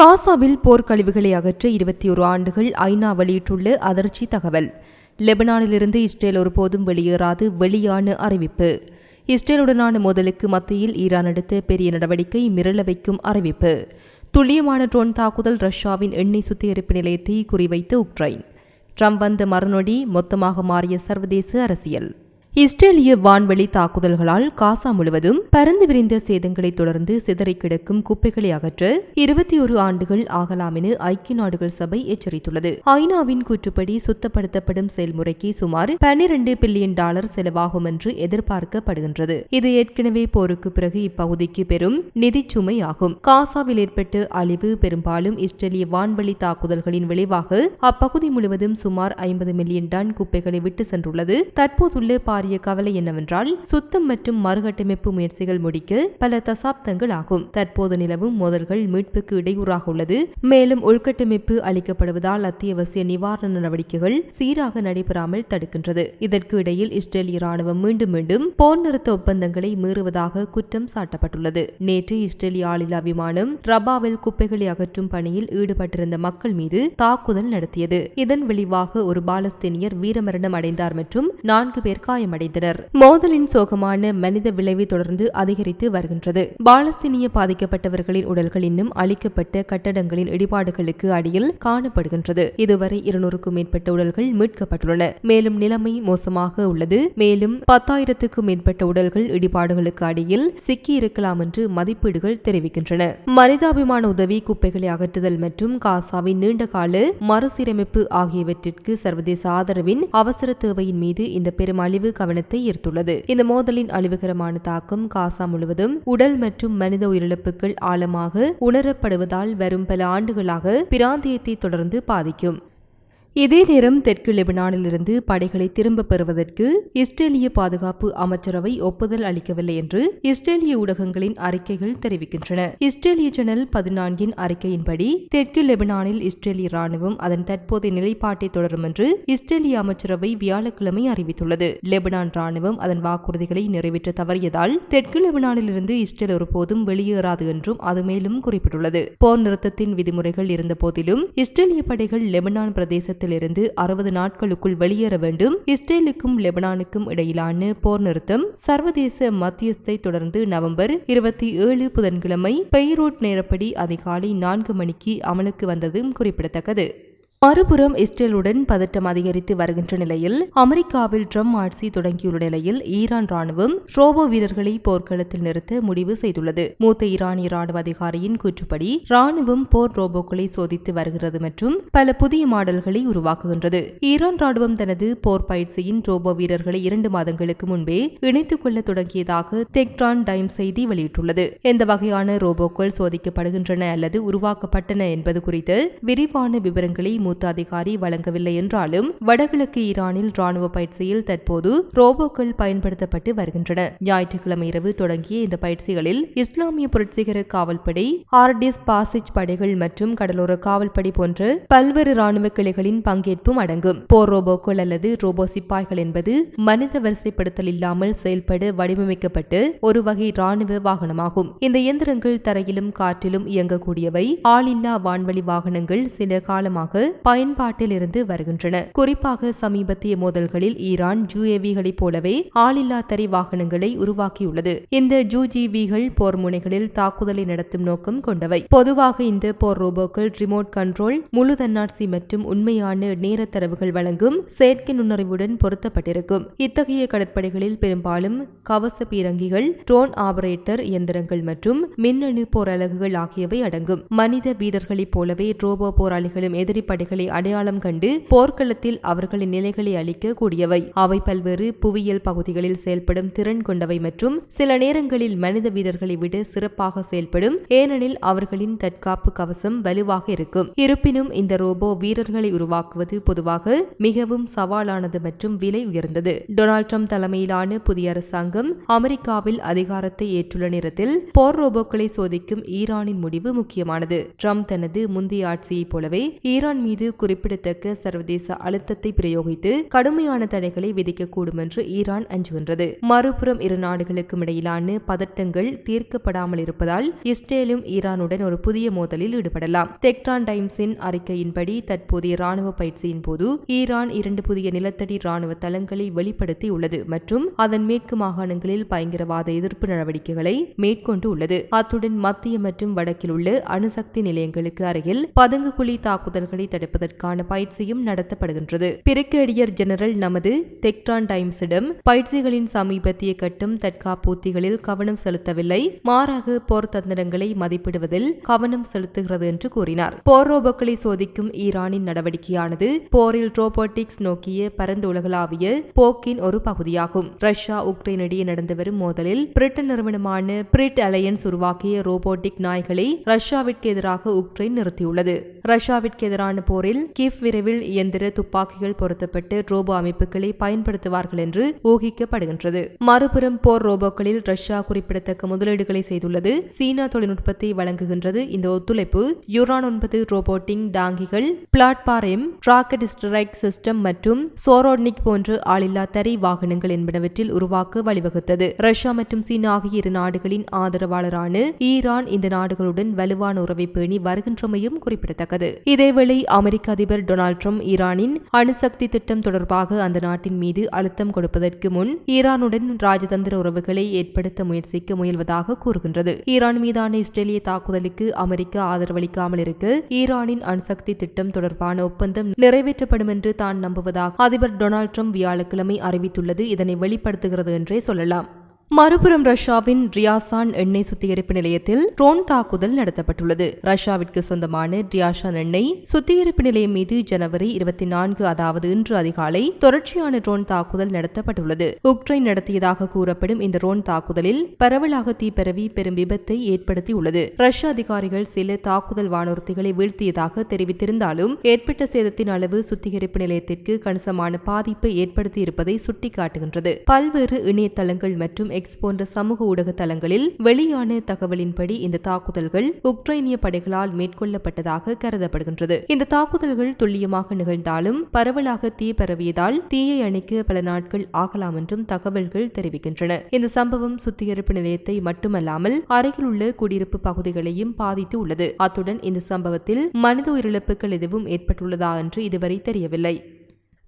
காசாவில் போர்க்கழிவுகளை அகற்ற இருபத்தி ஒரு ஆண்டுகள் ஐநா வெளியிட்டுள்ள அதிர்ச்சி தகவல். லெபனானிலிருந்து இஸ்ரேல் ஒருபோதும் வெளியேறாது வெளியான அறிவிப்பு. இஸ்ரேலுடனான மோதலுக்கு மத்தியில் ஈரான் எடுத்த பெரிய நடவடிக்கை மிரள வைக்கும் அறிவிப்பு. துல்லியமான ட்ரோன் தாக்குதல் ரஷ்யாவின் எண்ணெய் சுத்திகரிப்பு நிலையத்தை குறிவைத்து உக்ரைன். ட்ரம்ப் வந்த மறுநொடி மொத்தமாக மாறிய சர்வதேச அரசியல். இஸ்ரேலிய வான்வெளி தாக்குதல்களால் காசா முழுவதும் பரந்து விரிந்த சேதங்களை தொடர்ந்து சிதறி கிடக்கும் குப்பைகளை அகற்ற இருபத்தி ஒரு ஆண்டுகள் ஆகலாம் என ஐக்கிய நாடுகள் சபை எச்சரித்துள்ளது. ஐநாவின் கூற்றுப்படி சுத்தப்படுத்தப்படும் செயல்முறைக்கு சுமார் பன்னிரண்டு பில்லியன் டாலர் செலவாகும் என்று எதிர்பார்க்கப்படுகின்றது. இது ஏற்கனவே போருக்கு பிறகு இப்பகுதிக்கு பெரும் நிதி சுமை ஆகும் காசாவில் ஏற்பட்ட அழிவு பெரும்பாலும் இஸ்ரேலிய வான்வெளி தாக்குதல்களின் விளைவாக அப்பகுதி முழுவதும் சுமார் ஐம்பது மில்லியன் டன் குப்பைகளை விட்டு சென்றுள்ளது. தற்போதுள்ள பாரிய கவலை என்னவென்றால் சுத்தம் மற்றும் மறுகட்டமைப்பு முயற்சிகள் முடிக்க பல தசாப்தங்கள் ஆகும். தற்போது நிலவும் மோதல்கள் மீட்புக்கு இடையூறாக உள்ளது. மேலும் உள்கட்டமைப்பு அளிக்கப்படுவதால் அத்தியாவசிய நிவாரண நடவடிக்கைகள் சீராக நடைபெறாமல் தடுக்கின்றது. இதற்கு இடையில் இஸ்ரேலிய ராணுவம் மீண்டும் மீண்டும் போர் நிறுத்த ஒப்பந்தங்களை மீறுவதாக குற்றம் சாட்டப்பட்டுள்ளது. நேற்று இஸ்ரேலிய ஆளில்லா விமானம் ரபாவில் குப்பைகளை அகற்றும் பணியில் ஈடுபட்டிருந்த மக்கள் மீது தாக்குதல் நடத்தியது. இதன் விளைவாக ஒரு பாலஸ்தீனியர் வீரமரணம் அடைந்தார் மற்றும் நான்கு பேர் காயம் காயமடைந்தனர். மோதலின் சோகமான மனித விளைவை தொடர்ந்து அதிகரித்து வருகின்றது. பாலஸ்தீனிய பாதிக்கப்பட்டவர்களின் உடல்கள் இன்னும் அழிக்கப்பட்ட கட்டடங்களின் இடிபாடுகளுக்கு அடியில் காணப்படுகின்றது. இதுவரை இருநூறுக்கும் மேற்பட்ட உடல்கள் மீட்கப்பட்டுள்ளன. மேலும் நிலைமை மோசமாக உள்ளது. மேலும் பத்தாயிரத்துக்கும் மேற்பட்ட உடல்கள் இடிபாடுகளுக்கு அடியில் சிக்கி இருக்கலாம் என்று மதிப்பீடுகள் தெரிவிக்கின்றன. மனிதாபிமான உதவி குப்பைகளை அகற்றுதல் மற்றும் காசாவின் நீண்டகால மறுசீரமைப்பு ஆகியவற்றிற்கு சர்வதேச ஆதரவின் அவசர தேவையின் மீது இந்த பெரும் அழிவு கவனத்தை ஈர்த்துள்ளது. இந்த மோதலின் அழிவுகரமான தாக்கம் காசா முழுவதும் உடல் மற்றும் மனித உயிரிழப்புகள் ஆழமாக உணரப்படுவதால் வரும் பல ஆண்டுகளாக பிராந்தியத்தை தொடர்ந்து பாதிக்கும். இதே நேரம் தெற்கு லெபனானிலிருந்து படைகளை திரும்பப் பெறுவதற்கு இஸ்ரேலிய பாதுகாப்பு அமைச்சரவை ஒப்புதல் அளிக்கவில்லை என்று இஸ்ரேலிய ஊடகங்களின் அறிக்கைகள் தெரிவிக்கின்றன. இஸ்ரேலிய சேனல் பதினான்கின் அறிக்கையின்படி தெற்கு லெபனானில் இஸ்ரேலிய ராணுவம் அதன் தற்போதைய நிலைப்பாட்டை தொடரும் என்று இஸ்ரேலிய அமைச்சரவை வியாழக்கிழமை அறிவித்துள்ளது. லெபனான் ராணுவம் அதன் வாக்குறுதிகளை நிறைவேற்ற தவறியதால் தெற்கு லெபனானிலிருந்து இஸ்ரேல் ஒருபோதும் வெளியேறாது என்றும் அது மேலும் குறிப்பிட்டுள்ளது. போர் நிறுத்தத்தின் விதிமுறைகள் இருந்தபோதிலும் இஸ்ரேலிய படைகள் லெபனான் பிரதேச இருந்து அறுபது நாட்களுக்குள் வெளியேற வேண்டும். இஸ்ரேலுக்கும் லெபனானுக்கும் இடையிலான போர் நிறுத்தம் சர்வதேச மத்தியஸ்தை தொடர்ந்து நவம்பர் இருபத்தி ஏழு புதன்கிழமை பெய்ரூட் நேரப்படி அதிகாலை நான்கு மணிக்கு அமலுக்கு வந்ததும் குறிப்பிடத்தக்கது. மறுபுறம் இஸ்ரேலுடன் பதட்டம் அதிகரித்து வருகின்ற நிலையில் அமெரிக்காவில் ட்ரம்ப் ஆட்சி தொடங்கியுள்ள நிலையில் ஈரான் ராணுவம் ரோபோ வீரர்களை போர்க்களத்தில் நிறுத்த முடிவு செய்துள்ளது. மூத்த ஈரானிய ராணுவ அதிகாரியின் கூற்றுப்படி ராணுவம் போர் ரோபோக்களை சோதித்து வருகிறது மற்றும் பல புதிய மாடல்களை உருவாக்குகின்றது. ஈரான் ராணுவம் தனது போர் பயிற்சியின் ரோபோ வீரர்களை இரண்டு மாதங்களுக்கு முன்பே இணைத்துக் கொள்ள தொடங்கியதாக தெக்ரான் டைம் செய்தி வெளியிட்டுள்ளது. எந்த வகையான ரோபோக்கள் சோதிக்கப்படுகின்றன அல்லது உருவாக்கப்பட்டன என்பது குறித்து விரிவான விவரங்களை மூத்த அதிகாரி வழங்கவில்லை என்றாலும் வடகிழக்கு ஈரானில் ராணுவ பயிற்சியில் தற்போது ரோபோக்கள் பயன்படுத்தப்பட்டு வருகின்றன. ஞாயிற்றுக்கிழமை இரவு தொடங்கிய இந்த பயிற்சிகளில் இஸ்லாமிய புரட்சிகர காவல்படை ஆர்டிஸ் பாசிச் படைகள் மற்றும் கடலோர காவல்படை போன்ற பல்வேறு ராணுவ கிளைகளின் பங்கேற்பும் அடங்கும். போர் ரோபோக்கள் அல்லது ரோபோ சிப்பாய்கள் என்பது மனித வரிசைப்படுத்தல் இல்லாமல் செயல்பட வடிவமைக்கப்பட்டு ஒரு வகை ராணுவ வாகனமாகும். இந்த இயந்திரங்கள் தரையிலும் காற்றிலும் இயங்கக்கூடியவை ஆளில்லா வான்வழி வாகனங்கள் சில காலமாக பயன்பாட்டில் இருந்து வருகின்றன. குறிப்பாக சமீபத்திய மோதல்களில் ஈரான் ஜூஏவிகளைப் போலவே ஆளில்லா தரை வாகனங்களை உருவாக்கியுள்ளது. இந்த ஜூஜிவிகள் போர் முனைகளில் தாக்குதலை நடத்தும் நோக்கம் கொண்டவை. பொதுவாக இந்த போர் ரோபோக்கள் ரிமோட் கண்ட்ரோல் முழு தன்னாட்சி மற்றும் உண்மையான நேர தரவுகள் வழங்கும் செயற்கை நுண்ணறிவுடன் பொருத்தப்பட்டிருக்கும். இத்தகைய கடற்படைகளில் பெரும்பாலும் கவச பீரங்கிகள் ட்ரோன் ஆபரேட்டர் இயந்திரங்கள் மற்றும் மின்னணு போர் அலகுகள் ஆகியவை அடங்கும். மனித வீரர்களைப் போலவே ரோபோ போராளிகளும் எதிரி அவர்களை அடையாளம் கண்டு போர்க்களத்தில் அவர்களின் நிலைகளை அளிக்க கூடியவை அவை பல்வேறு புவியியல் பகுதிகளில் செயல்படும் திறன் கொண்டவை மற்றும் சில நேரங்களில் மனித வீரர்களை விட சிறப்பாக செயல்படும் ஏனெனில் அவர்களின் தற்காப்பு கவசம் வலுவாக இருக்கும். இருப்பினும் இந்த ரோபோ வீரர்களை உருவாக்குவது பொதுவாக மிகவும் சவாலானது மற்றும் விலை உயர்ந்தது. டொனால்ட் ட்ரம்ப் தலைமையிலான புதிய அரசாங்கம் அமெரிக்காவில் அதிகாரத்தை ஏற்றுள்ள நேரத்தில் போர் ரோபோக்களை சோதிக்கும் ஈரானின் முடிவு முக்கியமானது. ட்ரம்ப் தனது முந்தைய ஆட்சியைப் போலவே ஈரான் மீது மீது குறிப்பிடத்தக்க சர்வதேச அழுத்தத்தை பிரயோகித்து கடுமையான தடைகளை விதிக்கக்கூடும் என்று ஈரான் அஞ்சுகின்றது. மறுபுறம் இரு நாடுகளுக்கும் இடையிலான பதட்டங்கள் தீர்க்கப்படாமல் இருப்பதால் இஸ்ரேலும் ஈரானுடன் ஒரு புதிய மோதலில் ஈடுபடலாம். தெக்டான் டைம்ஸின் அறிக்கையின்படி தற்போதைய ராணுவ பயிற்சியின் போது ஈரான் இரண்டு புதிய நிலத்தடி ராணுவ தளங்களை வெளிப்படுத்தியுள்ளது மற்றும் அதன் மேற்கு மாகாணங்களில் பயங்கரவாத எதிர்ப்பு நடவடிக்கைகளை மேற்கொண்டு உள்ளது. அத்துடன் மத்திய மற்றும் வடக்கில் உள்ள அணுசக்தி நிலையங்களுக்கு அருகில் பதுங்குகுழி தாக்குதல்களை தடுப்பதற்கான பயிற்சியும் நடத்தப்படுகின்றது. பிரிகேடியர் ஜெனரல் நமது தெக்டான் டைம்ஸிடம் பயிற்சிகளின் சமீபத்திய கட்டும் தற்காப்பூத்திகளில் கவனம் செலுத்தவில்லை. மாறாக போர் தந்திரங்களை மதிப்பிடுவதில் கவனம் செலுத்துகிறது என்று கூறினார். போர் ரோபோக்களை சோதிக்கும் ஈரானின் நடவடிக்கையானது போரில் ரோபோட்டிக்ஸ் நோக்கிய பரந்த உலகளாவிய போக்கின் ஒரு பகுதியாகும். ரஷ்யா உக்ரைன் இடையே நடந்து வரும் மோதலில் பிரிட்டன் நிறுவனமான பிரிட் அலையன்ஸ் உருவாக்கிய ரோபோட்டிக் நாய்களை ரஷ்யாவிற்கு எதிராக உக்ரைன் நிறுத்தியுள்ளது. ரஷ்யாவிற்கு எதிரான போரில் கிஃப் விரைவில் இயந்திர துப்பாக்கிகள் பொருத்தப்பட்டு ரோபோ அமைப்புகளை பயன்படுத்துவார்கள் என்று ஊகிக்கப்படுகின்றது. மறுபுறம் போர் ரோபோக்களில் ரஷ்யா குறிப்பிடத்தக்க முதலீடுகளை செய்துள்ளது. சீனா தொழில்நுட்பத்தை வழங்குகின்றது. இந்த ஒத்துழைப்பு யுரான் ஒன்பது ரோபோட்டிங் டாங்கிகள் பிளாட்பாரம் ராக்கெட் ஸ்ட்ரைக் சிஸ்டம் மற்றும் சோரோட்னிக் போன்ற ஆளில்லா தரை வாகனங்கள் என்பனவற்றில் உருவாக்க வழிவகுத்தது. ரஷ்யா மற்றும் சீனா ஆகிய இரு நாடுகளின் ஆதரவாளரான ஈரான் இந்த நாடுகளுடன் வலுவான உறவை பேணி வருகின்றமையும் குறிப்பிடத்தக்கது. இதேவேளை அமெரிக்க அதிபர் டொனால்ட் ட்ரம்ப் ஈரானின் அணுசக்தி திட்டம் தொடர்பாக அந்த நாட்டின் மீது அழுத்தம் கொடுப்பதற்கு முன் ஈரானுடன் ராஜதந்திர உறவுகளை ஏற்படுத்த முயற்சிக்க முயல்வதாக கூறுகின்றது. ஈரான் மீதான இஸ்ரேலிய தாக்குதலுக்கு அமெரிக்கா ஆதரவளிக்காமல் இருக்க ஈரானின் அணுசக்தி திட்டம் தொடர்பான ஒப்பந்தம் நிறைவேற்றப்படும் என்று தான் நம்புவதாக அதிபர் டொனால்ட் ட்ரம்ப் வியாழக்கிழமை அறிவித்துள்ளது. இதனை வெளிப்படுத்துகிறது என்றே சொல்லலாம். மறுபுறம் ரஷ்யாவின் ரியாசான் எண்ணெய் சுத்திகரிப்பு நிலையத்தில் ட்ரோன் தாக்குதல் நடத்தப்பட்டுள்ளது. ரஷ்யாவிற்கு சொந்தமான ரியாசான் எண்ணெய் சுத்திகரிப்பு நிலையம் மீது ஜனவரி இருபத்தி நான்கு அதாவது இன்று அதிகாலை தொடர்ச்சியான ட்ரோன் தாக்குதல் நடத்தப்பட்டுள்ளது. உக்ரைன் நடத்தியதாக கூறப்படும் இந்த ட்ரோன் தாக்குதலில் பரவலாக தீப்பரவி பெரும் விபத்தை ஏற்படுத்தியுள்ளது. ரஷ்ய அதிகாரிகள் சில தாக்குதல் வானூர்த்திகளை வீழ்த்தியதாக தெரிவித்திருந்தாலும் ஏற்பட்ட சேதத்தின் அளவு சுத்திகரிப்பு நிலையத்திற்கு கணிசமான பாதிப்பை ஏற்படுத்தியிருப்பதை சுட்டிக்காட்டுகின்றது. பல்வேறு இணையதளங்கள் மற்றும் எக்ஸ் போன்ற சமூக ஊடக தளங்களில் வெளியான தகவலின்படி இந்த தாக்குதல்கள் உக்ரைனிய படைகளால் மேற்கொள்ளப்பட்டதாக கருதப்படுகின்றது. இந்த தாக்குதல்கள் துல்லியமாக நிகழ்ந்தாலும் பரவலாக தீ பரவியதால் தீயை அணைக்க பல நாட்கள் ஆகலாம் என்றும் தகவல்கள் தெரிவிக்கின்றன. இந்த சம்பவம் சுத்திகரிப்பு நிலையத்தை மட்டுமல்லாமல் அருகில் உள்ள குடியிருப்பு பகுதிகளையும் பாதித்து உள்ளது. அத்துடன் இந்த சம்பவத்தில் மனித உயிரிழப்புகள் எதுவும் ஏற்பட்டுள்ளதா என்று இதுவரை தெரியவில்லை.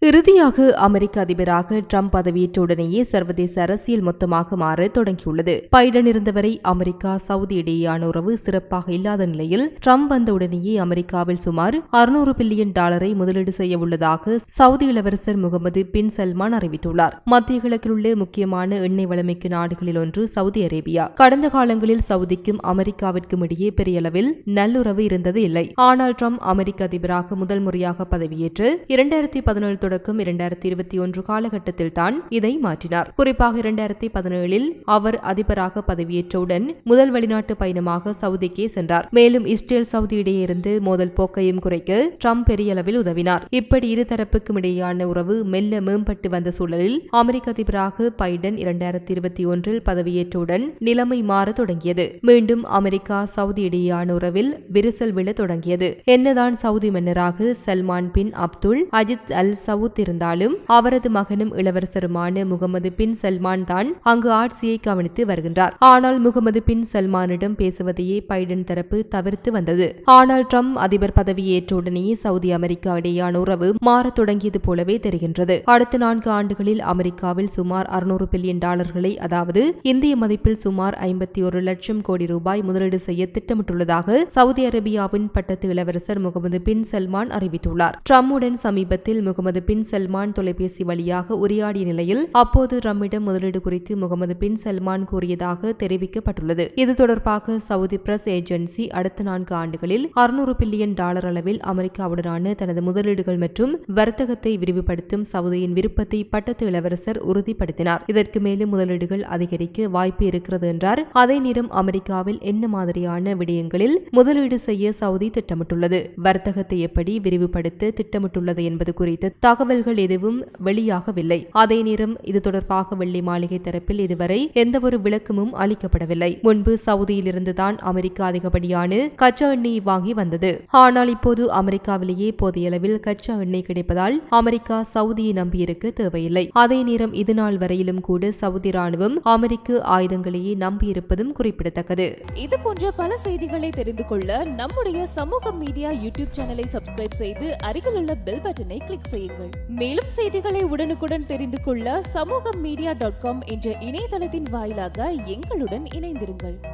இறுதியாக அமெரிக்க அதிபராக ட்ரம்ப் பதவியேற்ற உடனேயே சர்வதேச அரசியல் மொத்தமாக மாற தொடங்கியுள்ளது. பைடன் இருந்தவரை அமெரிக்கா சவுதி இடையேயான உறவு சிறப்பாக இல்லாத நிலையில் ட்ரம்ப் வந்தவுடனேயே அமெரிக்காவில் சுமார் அறுநூறு பில்லியன் டாலரை முதலீடு செய்ய உள்ளதாக சவுதி இளவரசர் முகமது பின் சல்மான் அறிவித்துள்ளார். மத்திய கிழக்கில் உள்ள முக்கியமான எண்ணெய் வளமிக்க நாடுகளில் ஒன்று சவுதி அரேபியா. கடந்த காலங்களில் சவுதிக்கும் அமெரிக்காவிற்கும் இடையே பெரிய அளவில் நல்லுறவு இருந்தது இல்லை. ஆனால் ட்ரம்ப் அமெரிக்க அதிபராக முதல் முறையாக பதவியேற்று இரண்டாயிரத்தி பதினேழு தொடக்கம் இரண்டாயிரத்தி இருபத்தி ஒன்று காலகட்டத்தில் தான் இதை மாற்றினார். குறிப்பாக இரண்டாயிரத்தி பதினேழில் அவர் அதிபராக பதவியேற்றவுடன் முதல் வெளிநாட்டு பயணமாக சவுதிக்கே சென்றார். மேலும் இஸ்ரேல் சவுதி இடையே இருந்து மோதல் போக்கையும் குறைக்க ட்ரம்ப் பெரிய அளவில் உதவினார். இப்படி இருதரப்புக்கும் இடையேயான உறவு மெல்ல மேம்பட்டு வந்த சூழலில் அமெரிக்க அதிபராக பைடன் இரண்டாயிரத்தி இருபத்தி ஒன்றில் பதவியேற்றவுடன் நிலைமை மாற தொடங்கியது. மீண்டும் அமெரிக்கா சவுதி இடையேயான உறவில் விரிசல் விழ தொடங்கியது. என்னதான் சவுதி மன்னராக Salman bin Abdul Aziz al Saud இருந்தாலும் அவரது மகனும் இளவரசருமான முகமது பின் சல்மான் தான் அங்கு ஆட்சியை கவனித்து வருகின்றார். ஆனால் முகமது பின் சல்மானிடம் பேசுவதையே பைடன் தரப்பு தவிர்த்து வந்தது. ஆனால் ட்ரம்ப் அதிபர் பதவி ஏற்ற உடனேயே சவுதி அமெரிக்கா இடையேயான உறவு மாறத் தொடங்கியது போலவே தெரிகின்றது. அடுத்த நான்கு ஆண்டுகளில் அமெரிக்காவில் சுமார் அறுநூறு பில்லியன் டாலர்களை அதாவது இந்திய மதிப்பில் சுமார் ஐம்பத்தி ஒரு லட்சம் கோடி ரூபாய் முதலீடு செய்ய திட்டமிட்டுள்ளதாக சவுதி அரேபியாவின் பட்டத்து இளவரசர் முகமது பின் சல்மான் அறிவித்துள்ளார். ட்ரம்புடன் சமீபத்தில் முகமது பின் பின் சல்மான் தொலைபேசி வழியாக உரையாடிய நிலையில் அப்போது ரம்மிடம் முதலீடு குறித்து முகமது பின் சல்மான் கூறியதாக தெரிவிக்கப்பட்டுள்ளது. இது தொடர்பாக சவுதி பிரஸ் ஏஜென்சி அடுத்த நான்கு ஆண்டுகளில் அறுநூறு பில்லியன் டாலர் அளவில் அமெரிக்காவுடனான தனது முதலீடுகள் மற்றும் வர்த்தகத்தை விரிவுபடுத்தும் சவுதியின் விருப்பத்தை பட்டத்து இளவரசர் உறுதிப்படுத்தினார். இதற்கு மேலும் முதலீடுகள் அதிகரிக்க வாய்ப்பு இருக்கிறது என்றார். அதே நேரம் அமெரிக்காவில் என்ன மாதிரியான விடயங்களில் முதலீடு செய்ய சவுதி திட்டமிட்டுள்ளது? வர்த்தகத்தை எப்படி விரிவுபடுத்த திட்டமிட்டுள்ளது என்பது குறித்து தகவல்கள் எதுவும் வெளியாகவில்லை. அதே நேரம் இது தொடர்பாக வெள்ளி மாளிகை தரப்பில் இதுவரை எந்தவொரு விளக்கமும் அளிக்கப்படவில்லை. முன்பு சவுதியிலிருந்துதான் அமெரிக்கா அதிகப்படியான கச்சா எண்ணெய் வாங்கி வந்தது. ஆனால் இப்போது அமெரிக்காவிலேயே போதியளவில் கச்சா எண்ணெய் கிடைப்பதால் அமெரிக்கா சவுதியை நம்பியிருக்க தேவையில்லை. அதே நேரம் இதுநாள் வரையிலும் கூட சவுதி ராணுவம் அமெரிக்க ஆயுதங்களையே நம்பியிருப்பதும் குறிப்பிடத்தக்கது. இது போன்ற பல செய்திகளை தெரிந்து கொள்ள நம்முடைய சமூக மீடியா யூடியூப் சேனலை சப்ஸ்கிரைப் செய்து அருகில் உள்ள பெல் பட்டனை கிளிக் செய்யுங்கள். மேலும் செய்திகளை உடனுக்குடன் தெரிந்து கொள்ள சமூக மீடியா டாட் காம் என்ற இணையதளத்தின் வாயிலாக எங்களுடன் இணைந்திருங்கள்.